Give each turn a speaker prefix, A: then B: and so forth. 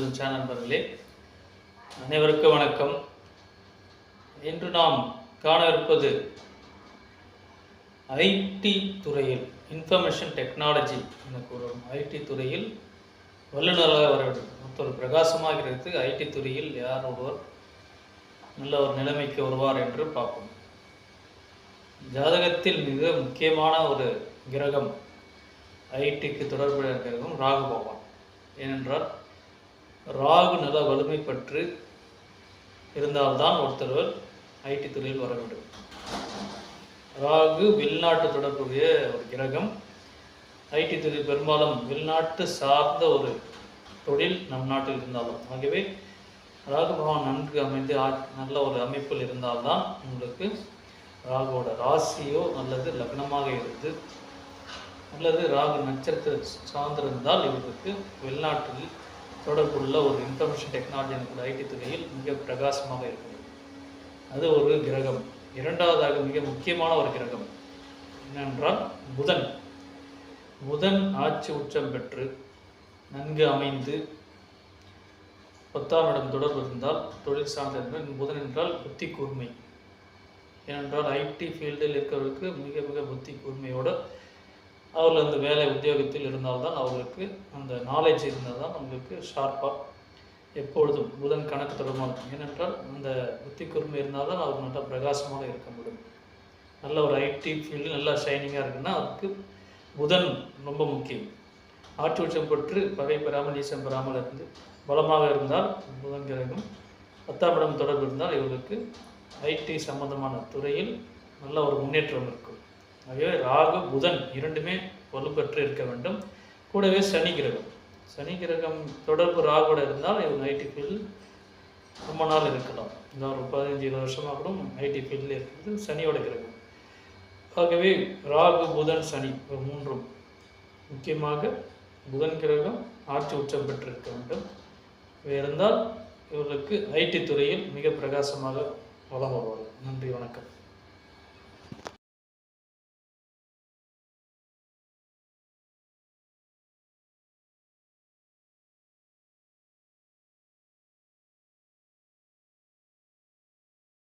A: மற்றும் சேனல் நண்பர்களே அனைவருக்கும் வணக்கம். இன்று நாம் காண இருப்பது ஐடி துறையில் இன்ஃபர்மேஷன் டெக்னாலஜி என கூறும் ஐடி துறையில் வல்லுநராக வர வேண்டும். பிரகாசமாக இருக்கிறது ஐடி துறையில் யார் ஒருவர் நல்ல ஒரு நிலைமைக்கு வருவார் என்று பார்ப்போம். ஜாதகத்தில் மிக முக்கியமான ஒரு கிரகம் ஐடிக்கு தொடர்புடைய கிரகம் ராகு பகவான் ஏனென்றால் ராகு நல்ல வலிமை பெற்று இருந்தால்தான் ஒருத்தர் ஐடி துறையில் வர வேண்டும். ராகு வெளிநாட்டு தொடர்புடைய ஒரு கிரகம். ஐடி துறை பெரும்பாலும் வெளிநாட்டு சார்ந்த ஒரு தொழில் நம் நாட்டில் இருந்தாலும். ஆகவே ராகு பகவான் நன்கு அமைந்து ஆ- நல்ல ஒரு அமைப்பில் இருந்தால்தான் உங்களுக்கு ராகுவோட ராசியோ அல்லது லக்னமாக இருந்து அல்லது ராகு நட்சத்திர சார்ந்திருந்தால் இவருக்கு வெளிநாட்டில் தொடர்புள்ள ஒரு இன்ஃபர்மேஷன் டெக்னாலஜி என்கிற ஐடி துறையில் மிக பிரகாசமாக இருக்குது அது ஒரு கிரகம். இரண்டாவதாக மிக முக்கியமான ஒரு கிரகம். என்னென்றால் புதன். புதன் ஆட்சி உச்சம் பெற்று நன்கு அமைந்து பத்தாம் இடம் தொடர்பு இருந்தால் தொழில் சார்ந்த புதன் என்றால் புத்தி கூர்மை. ஏனென்றால் ஐடி ஃபீல்டில் இருக்கிறவருக்கு மிக மிக புத்தி கூர்மையோடு அவர்கள் அந்த வேலை உத்தியோகத்தில் இருந்தால்தான் அவர்களுக்கு அந்த நாலேஜ் இருந்தால் தான் அவங்களுக்கு ஷார்ப்பாக எப்பொழுதும் புதன் கணக்கு தொடர்பான ஏனென்றால் அந்த புத்தி கூர்மை இருந்தால் தான் அவர் நல்லா பிரகாசமாக இருக்க முடியும். நல்ல ஒரு ஐடி ஃபீல்டு நல்லா ஷைனிங்காக இருக்குன்னா அதுக்கு புதன் ரொம்ப முக்கியம். ஆட்சி உச்சம் பெற்று பகை பெறாமல் நீசம் பெறாமல் இருந்து பலமாக இருந்தால் புதன் கிரகம் பத்தாம் இடம் தொடர்பு இருந்தால் இவர்களுக்கு ஐடி சம்பந்தமான துறையில் நல்ல ஒரு முன்னேற்றம் இருக்கும். ஆகவே ராகு புதன் இரண்டுமே வலுப்பெற்று இருக்க வேண்டும். கூடவே சனி கிரகம். சனி கிரகம் தொடர்பு ராகுவோட இருந்தால் இவங்க ஐடி ஃபீல்டு ரொம்ப நாள் இருக்கலாம் இந்த ஒரு பதினஞ்சு இருபது வருஷமாக கூட ஐடி ஃபீல்டில் இருக்கிறது சனியோட கிரகம். ஆகவே ராகு புதன் சனி ஒரு மூன்றும் முக்கியமாக புதன் கிரகம் ஆட்சி உச்சம் பெற்றிருக்க வேண்டும். இவை இருந்தால் இவர்களுக்கு ஐடி துறையில் மிக பிரகாசமாக வளம் வருவார்கள். நன்றி வணக்கம்.